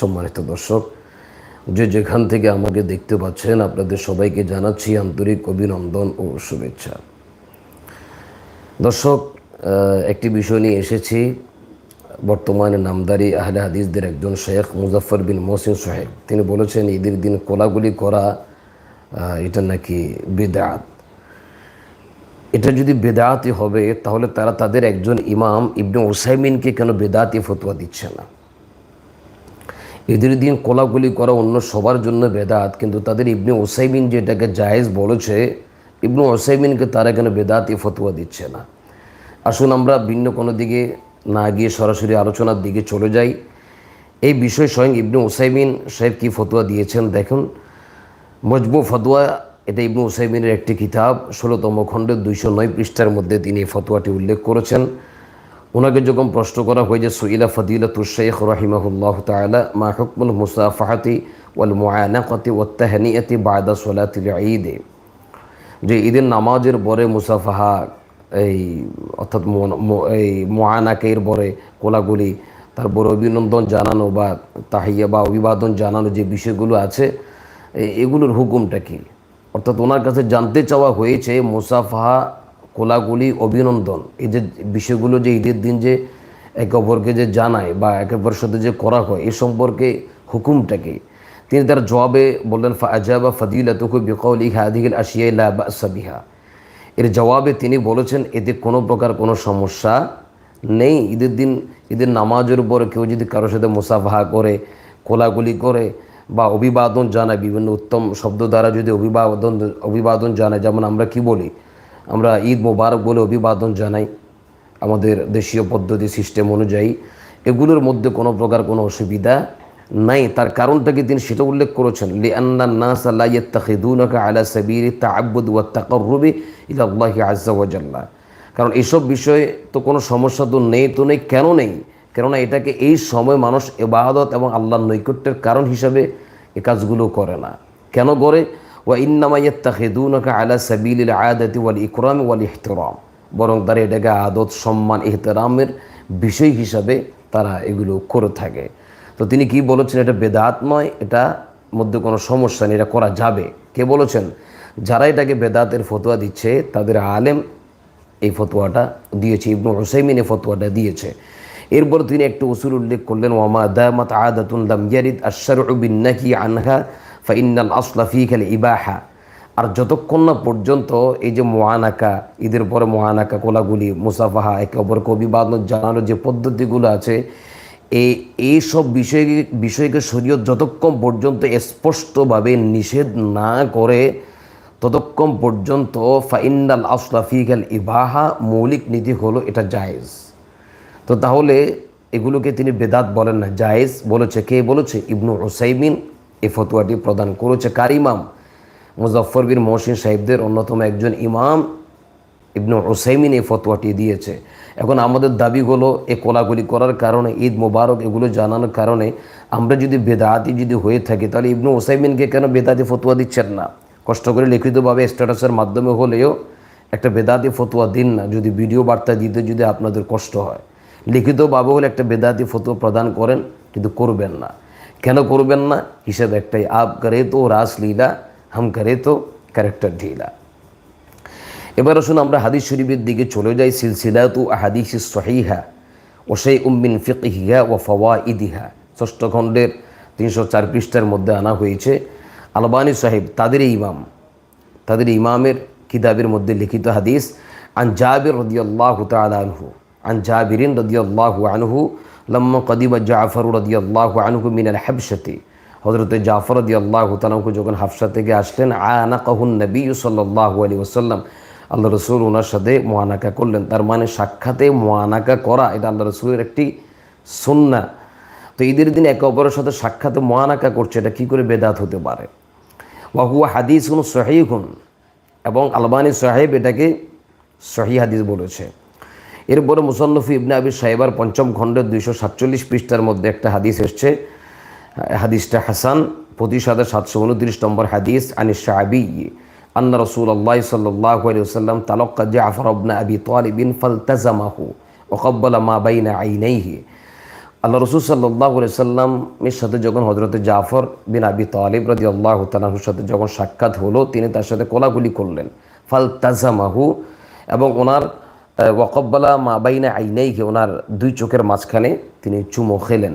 সম্মানিত দর্শক, যে যেখান থেকে আমাকে দেখতে পাচ্ছেন, আপনাদের সবাইকে জানাচ্ছি আন্তরিক অভিনন্দন ও শুভেচ্ছা। দর্শক একটি বিষয় নিয়ে এসেছি। বর্তমানে নামদারি আহলে হাদিসদের একজন শেখ মুজাফর বিন মহসিন সাহেব। তিনি বলেছেন, ঈদের দিন কোলাগুলি করা এটা নাকি বেদাত। এটা যদি বেদাতি হবে, তাহলে তারা তাদের একজন ইমাম ইবনে ওসাইমিনকে কেন বেদাতি ফতোয়া দিচ্ছে না? ঈদের দিন কোলাগুলি করা অন্য সবার জন্য বেদাত, কিন্তু তাদের ইবনে ওসাইমিন যেটাকে জায়েজ বলেছে, ইবনু ওসাইমিনকে তারা কেন বেদাতি ফতোয়া দিচ্ছে না? আসুন আমরা ভিন্ন কোনো দিকে না গিয়ে সরাসরি আলোচনার দিকে চলে যাই। এই বিষয় স্বয়ং ইবনে ওসাইমিন সাহেব কি ফতোয়া দিয়েছেন? দেখুন মজবু ফতোয়া এটা ইবনু উসাইমিনের একটি কিতাব, ষোলোতম খণ্ডের দুইশো নয় পৃষ্ঠার মধ্যে তিনি ফতোয়াটি উল্লেখ করেছেন। ওনাকে যখন প্রশ্ন করা হয় যে, সুইলা ফদিলা তুশেখ রহিমাহুল্লাহ তালা মা হুকমুল মুসাফাহাতি ওয়াল মুআনাকাতি ওয়াত্তাহানিয়াতি বায়দা সোলাতিল ঈদে? যে ঈদের নামাজের পরে মুসাফাহা, এই অর্থাৎ এই মোয়ানাকের পরে কোলাগুলি তারপর অভিনন্দন জানানো বা তাহিয়া বা অভিবাদন জানানো যে বিষয়গুলো আছে এগুলোর হুকুমটা কি? অর্থাৎ ওনার কাছে জানতে চাওয়া হয়েছে মুসাফাহা কোলাগুলি অভিনন্দন। এই যে বিষয়গুলো যে ঈদের দিন যে একে অপরকে যে জানায় বা একে অপরের সাথে যে করা হয়, এ সম্পর্কে হুকুমটাকে তিনি তার জবাবে বললেন ফাজাবা ফদিলাতুকু বিকৌলি হাদিল আশিয়া লা বাসা বিহা। এর জবাবে তিনি বলেছেন, এতে কোনো প্রকার কোনো সমস্যা নেই। ঈদের দিন, ঈদের নামাজের উপর কেউ যদি কারোর সাথে মুসাফাহা করে কোলাগুলি করে বা অভিবাদন জানায় বিভিন্ন উত্তম শব্দ দ্বারা যদি অভিবাদন অভিবাদন জানায়, যেমন আমরা কি বলি? আমরা ঈদ মোবারক বলে অভিবাদন জানাই আমাদের দেশীয় পদ্ধতি সিস্টেম অনুযায়ী। এগুলোর মধ্যে কোনো প্রকার কোনো অসুবিধা নাই। তার কারণটাকে তিনি সেটা উল্লেখ করেছেন? লি আন্না নাস লা ইয়াত্তাখিদুনাকা আলা সাবিলি তাআব্বুদ ওয়া তাকাররুবি ইলা আল্লাহি আযজা ওয়া জাল্লা। কারণ এইসব বিষয়ে তো কোনো সমস্যা তো নেই তো নেই, কেন নেই? কেননা এটাকে এই সময় মানুষ ইবাদত এবং আল্লাহর নৈকট্যের কারণ হিসাবে এ কাজগুলো করে না। কেন করে? ওয়া ইন্নামা ইয়াত্তাখিদুনাকা আলা সাবিলিল আদাতি ওয়াল ইকরাম ওয়াল ইহতিরাম। বরং তারা এটাকে আদত, সম্মান, ইহতেরামের বিষয় হিসাবে তারা এগুলো করে থাকে। তো তিনি কি বলেছেন? এটা বেদাত নয়, এটা মধ্যে কোনো সমস্যা নেই, এটা করা যাবে। কে বলেছেন? যারা এটাকে বেদাতের ফতোয়া দিচ্ছে, তাদের আলেম এই ফতোয়াটা দিয়েছে, ইবনু হুসাইমিন এই ফতোয়াটা দিয়েছে। এরপর তিনি একটু উসুল উল্লেখ করলেন ওয়ামা দামাত আদাতুন লাম ইয়ারিদ আশারউ বিন নাকি আনহা ফাইনাল আসলা ফি খাল ইবাহা। আর যতক্ষণ না পর্যন্ত এই যে মহানাকা ঈদের পরে মহানাকা কোলাগুলি, মুসাফাহা, একে অপরকে অভিবাদন জানানোর যে পদ্ধতিগুলো আছে এই এইসব বিষয়, বিষয়কে শরীয়ত যতক্ষণ পর্যন্ত স্পষ্টভাবে নিষেধ না করে, ততক্ষণ পর্যন্ত ফাইনাল আসলাফিকাল ইবাহা মৌলিক নীতি হলো এটা জায়েজ। তো তাহলে এগুলোকে তিনি বেদাত বলেন না, জায়েজ বলেছে। কে বলেছে? ইবনু ওসাইমিন এ ফতুয়াটি প্রদান করেছে। কার ইমাম? মুজফর বিন মহসিন সাহেবদের অন্যতম একজন ইমাম ইবনু ওসাইমিন এই ফতোয়াটি দিয়েছে। এখন আমাদের দাবি হলো এ কোলাগুলি করার কারণে, ঈদ মোবারক এগুলো জানানোর কারণে আমরা যদি বেদাতি যদি হয়ে থাকি, তাহলে ইবনু ওসাইমিনকে কেন বেদাতি ফতোয়া দিচ্ছেন না? কষ্ট করে লিখিতভাবে স্ট্যাটাসের মাধ্যমে হলেও একটা বেদাতি ফতোয়া দিন না। যদি ভিডিও বার্তা দিতে যদি আপনাদের কষ্ট হয়। লিখিতভাবে হলে একটা বেদাতি ফতোয়া প্রদান করেন, কিন্তু করবেন না। কেন করবেন না? হিসাব একটাই আপ করে তো রাসলীলা, হাম করে তো ক্যারেক্টার ঢিলা। এবার আসুন আমরা হাদিস শরীফের দিকে চলে যাই, সিলসিলাতু আহাদিস সহিহা ওসে উম্মিন ফিকহিহা ও ফওয়া ইদিহা ষষ্ঠ খণ্ডের তিনশো চার পৃষ্ঠার মধ্যে আনা হয়েছে, আলবানী সাহেব তাদের ইমাম তাদের ইমামের কিতাবের মধ্যে লিখিত হাদিস, আন জাবির রদিয়াল্লাহ তালহু আন জাবিরিন রদিয়াল্লাহু আনহু লম্ম কদিবা জাফর রদিয়াল্লাহু আনহু মিনাল হাবশতি হজরত জাফর রদিয়াল্লাহ তালহু যখন হাফসা থেকে আসলেন আনা কাহুন নবী সাল্লাহ আলী ওসাল্লাম আল্লাহ রসুল ওনার সাথে মোয়ানাকা করলেন। তার মানে সাক্ষাতে মোয়ানাকা করা, এটা আল্লাহ রসুলের একটি সন্না। তো ঈদের দিন একে অপরের সাথে সাক্ষাতে মোয়ানাকা করছে, এটা কী করে বেদাত হতে পারে? ওয়াহুয়া হাদিস হুন সহিহুন। এবং আলবানী সাহেব এটাকে সহি হাদিস বলেছে। এরপরে মুসন্নফি ইবনে আবি সাহেবার পঞ্চম খণ্ডের দুইশো সাতচল্লিশ পৃষ্ঠার মধ্যে একটা হাদিস এসছে। হাদিসটা হাসান পঁচিশ হাজার সাতশো উনত্রিশ নম্বর হাদিস আনিস শাহাবি, আন্না রসুল আল্লাহ সাল্লাহ সাল্লাম তালক্কা জাফর আবনা আবি তালিবিন ফালতাজামাহু ওকব্বালা মা বাইনা আইনাইহি। আল্লাহ রসুল সাল্লাহ সাল্লামের সাথে যখন হজরত জাফর বিন আবি তালিব রাজি আল্লাহ তালাহুর সাথে যখন সাক্ষাৎ হলো, তিনি তার সাথে কোলাগুলি করলেন। ফাল তাজামাহু এবং ওনার ওয়াকব্বালা মাবাইনা আইনাইকে ওনার দুই চোখের মাঝখানে তিনি চুমো খেলেন।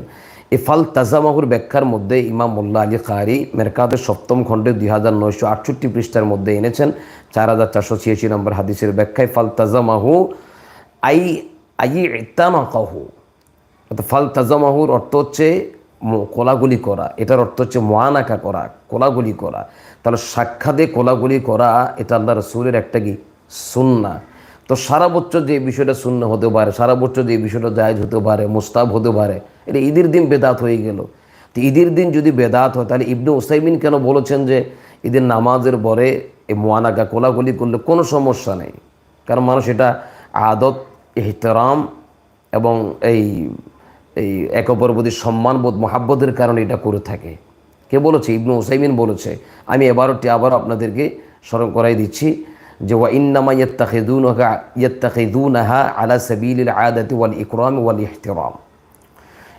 এই ফাল তাজামাহুর ব্যাখ্যার মধ্যে ইমাম মোল্লা আলী কারি মেরকাতের সপ্তম খণ্ডে দুই হাজার নয়শো আটষট্টি পৃষ্ঠার মধ্যে এনেছেন, চার হাজার চারশো ছিয়াশি নম্বর হাদিসের ব্যাখ্যায়, ফাল তাজামাহু আই আই ইতামাকাহু। ফাল তাজামাহুর অর্থ হচ্ছে কোলাগুলি করা। এটার অর্থ হচ্ছে মোয়ানাকা করা, কোলাগুলি করা। তাহলে সাক্ষাতে কোলাগুলি করা, এটা আল্লাহ রসুলের একটা কি? সুন্না। তো সারা বছর যে বিষয়টা শূন্য হতে পারে, সারা বছর যে বিষয়টা জায়জ হতে পারে মোস্তাব হতে পারে, এটা ঈদের দিন বেদাত হয়ে গেল। তো ঈদের দিন যদি বেদাত হয়, তাহলে ইবনু ওসাইমিন কেন বলেছেন যে ঈদের নামাজের পরে এই মোয়ানাকা কোলাগুলি করলে কোনো সমস্যা নেই? কারণ মানুষ এটা আদত, এহতরাম এবং এই এই এক অপর প্রতি সম্মানবোধ, মহাব্বতের কারণে এটা করে থাকে। কে বলেছে? ইবনু ওসাইমিন বলেছে। আমি এবারটি আবার আপনাদেরকে স্মরণ করাই দিচ্ছি। যে ওয়া ইন্নামা ইয়াত্তাখিদুন ইয়াত্তাখিদুনাহা আলা সাবিলিল আদাতি ওয়াল ইকরাম ওয়াল ইহতিরাম।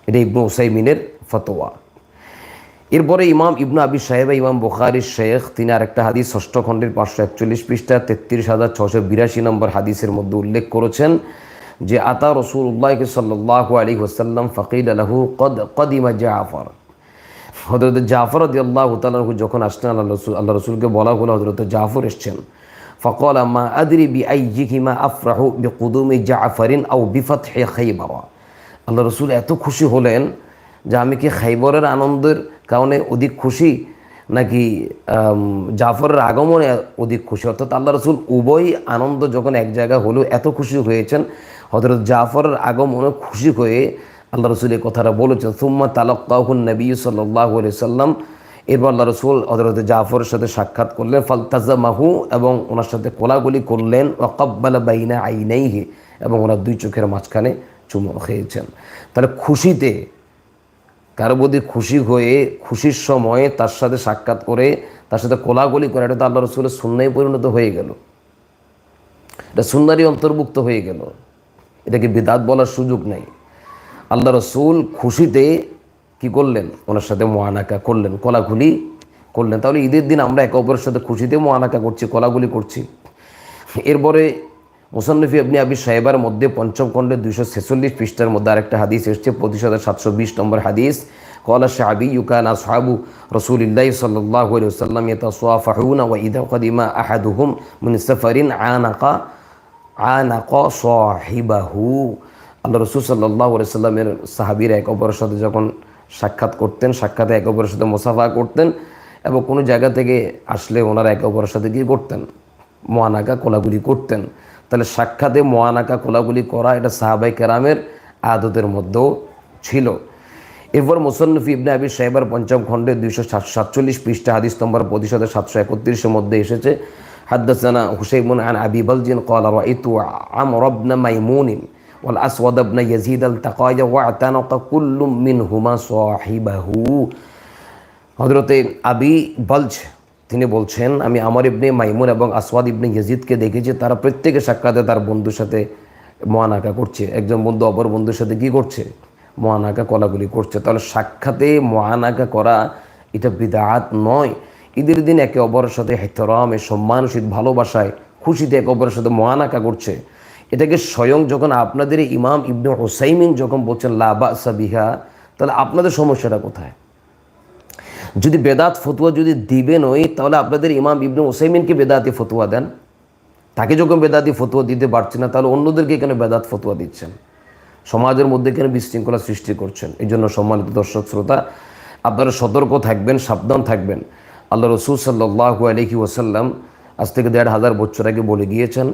এটা ইবনু ওসাইমিনের ফতোয়া। এরপরে ইমাম ইবনু আবি সাহেব ইমাম বুখারির শেখ, তিনি আরেকটা হাদিস ষষ্ঠ খণ্ডের পাঁচশো একচল্লিশ পৃষ্ঠা তেত্রিশ হাজার ছশো বিরাশি নম্বর হাদিসের মধ্যে উল্লেখ করেছেন যে, আতা রসুল্লাহকে সাল্লাহ আলী ওসাল্লাম ফকিল আলহু কদ, কদিমা জাফর। হজরত জাফর রদি আল্লাহ তালু যখন আসলেন, আল্লাহ রসুল, আল্লাহ রসুলকে বলা হলো হজরত জাফর এসছেন। ফকল আম্মা আদরি বি আই জিহিমা আফরাহু বি কুদুমি আল্লাহ রসুল এত খুশি হলেন যে আমি কি খাইবরের আনন্দের কারণে অধিক খুশি, নাকি জাফরের আগমনে অধিক খুশি? অর্থাৎ আল্লাহ রসুল উভয় আনন্দ যখন এক জায়গায় হলো এত খুশি হয়েছেন হজরত জাফরের আগমনে খুশি হয়ে আল্লাহ রসুল এই কথাটা বলেছেন, সুম্মা তালকাহুন নবী সাল্লাহ সাল্লাম এরপর আল্লাহ রসুল হজরত জাফরের সাথে সাক্ষাৎ করলেন ফালতাজা মাহু এবং ওনার সাথে কোলাগুলি করলেন, ওয়াকাব্বালা বাইনা আইনাইহি, এবং ওনার দুই চোখের মাঝখানে চুমো খেয়েছেন। তাহলে খুশিতে, কারও প্রতি খুশি হয়ে, খুশির সময়ে তার সাথে সাক্ষাৎ করে, তার সাথে কোলাগুলি করে, এটা তো আল্লাহ রসুলের সুন্নায় পরিণত হয়ে গেল। এটা সুন্নারই অন্তর্ভুক্ত হয়ে গেল। এটাকে বিদাত বলার সুযোগ নেই। আল্লাহ রসুল খুশিতে কি করলেন? ওনার সাথে মোয়ানাকা করলেন কোলাগুলি করলেন। তাহলে ঈদের দিন আমরা একে অপরের সাথে খুশিতে মোয়ানাকা করছি কলাগুলি করছি। এরপরে মুসান্নফি আপনি আবি সাহেবার মধ্যে পঞ্চম খণ্ডে দুইশো ছেচল্লিশ পৃষ্ঠার মধ্যে আরেকটা হাদিস এসছে, পঁচিশ হাজার সাতশো বিশ নম্বর হাদিস। কলা শাহাবি ইউকান আসহাবু রসুলিল্লাহ সাল্লাহ সাল্লাম ইয়াতাসাফাহুনা ওয়া ইদা কদিমা আহাদুহুম মিন সাফারিন আনাকা, আনাক সাহিবাহু। আল্লাহ রসুল সাল্লাহ সাল্লামের সাহাবির এক অপরের সাথে যখন সাক্ষাৎ করতেন, সাক্ষাতে একে অপরের সাথে মুসাফা করতেন এবং কোনো জায়গা থেকে আসলে ওনারা একে অপরের সাথে গিয়ে করতেন মহানাকা কোলাগুলি করতেন। তাহলে সাক্ষাতে মহানাকা কোলাগুলি করা এটা সাহাবাই কেরামের আদতের মধ্যেও ছিল। এরপর মুসন্নফি ইবনে আবি সাহেবার পঞ্চম খণ্ডে দুইশো সাতচল্লিশ পৃষ্ঠা হাদিস নম্বর প্রতিশত সাতশো একত্রিশের মধ্যে এসেছে, হাদ্দাসানা হুসাইমুন আন আবি বলজিন কলা ইতু আমর ইবনে মাইমুনিন ওয়াল আবি বলজ, তিনি বলছেন, আমি আমার ইবনে মাইমুন এবং আসওয়াদ ইবনে ইয়াজিদকে দেখেছি, তারা প্রত্যেকে সাক্ষাতে তার বন্ধুর সাথে মহানাকা করছে। একজন বন্ধু অপর বন্ধুর সাথে কী করছে? মহানাকা কলাগুলি করছে। তাহলে সাক্ষাতে মহানাকা করা এটা বিদাত নয়। ঈদের দিন একে অপরের সাথে হেতরামে সম্মানসিক ভালোবাসায় খুশিতে একে অপরের সাথে মহানাকা করছে। এটাকে স্বয়ং যখন আপনাদের ইমাম ইবনে হোসাইমিন যখন বলছেন লাবা সাবিহা তাহলে আপনাদের সমস্যাটা কোথায়? যদি বেদাত ফতুয়া যদি দিবেন ওই, তাহলে আপনাদের ইমাম ইবনে ওসাইমিনকে বেদাতি ফতুয়া দেন? তাকে যখন বেদাতি ফতুয়া দিতে পারছে না, তাহলে অন্যদেরকে কেন বেদাত ফতুয়া দিচ্ছেন? সমাজের মধ্যে কেন বিশৃঙ্খলা সৃষ্টি করছেন? এই জন্য সম্মানিত দর্শক, শ্রোতা, আপনারা সতর্ক থাকবেন, সাবধান থাকবেন। আল্লাহ রসুল সাল্লাহু আলহি ওসাল্লাম আজ থেকে দেড় হাজার বছর আগে বলে গিয়েছেন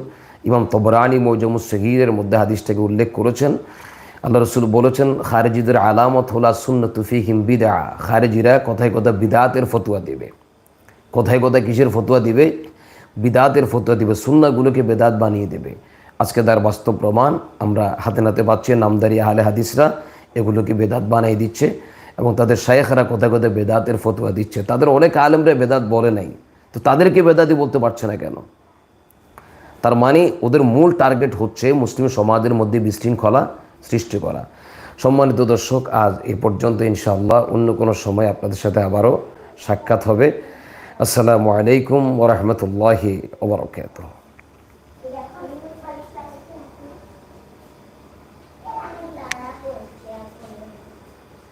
ইমাম তবরানি মৌজমুস সগিরের মধ্যে হাদিসটাকে উল্লেখ করেছেন। আল্লাহ রসুল বলেছেন, খারেজিদের আলামত হলা সুন্ন তুফি হিম বিদা খারেজিরা কথায় কথা বিদাতের ফতুয়া দেবে। কোথায় কোথায় কিসের ফতুয়া দিবে? বিদাতের ফতুয়া দিবে সুন্নাগুলোকে বেদাত বানিয়ে দেবে। আজকে তার বাস্তব প্রমাণ, আমরা হাতে নাতে পাচ্ছি নামদারি আহলে হাদিসরা, এগুলোকে বেদাত বানিয়ে দিচ্ছে এবং তাদের শায়েখরা কোথায় কোথায় বেদাতের ফতুয়া দিচ্ছে। তাদের অনেক আলেমরা বেদাত বলে নাই। তো তাদেরকে বেদাতি বলতে পারছে না কেন? তার মানে ওদের মূল টার্গেট হচ্ছে মুসলিম সমাজের মধ্যে বিশৃঙ্খলা সৃষ্টি করা। সম্মানিত দর্শক, আজ এ পর্যন্ত ইনশাআল্লাহ অন্য কোনো সময় আপনাদের সাথে আবারও সাক্ষাৎ হবে। আসসালামু আলাইকুম ওরহমতুল্লাহি ওবরকাত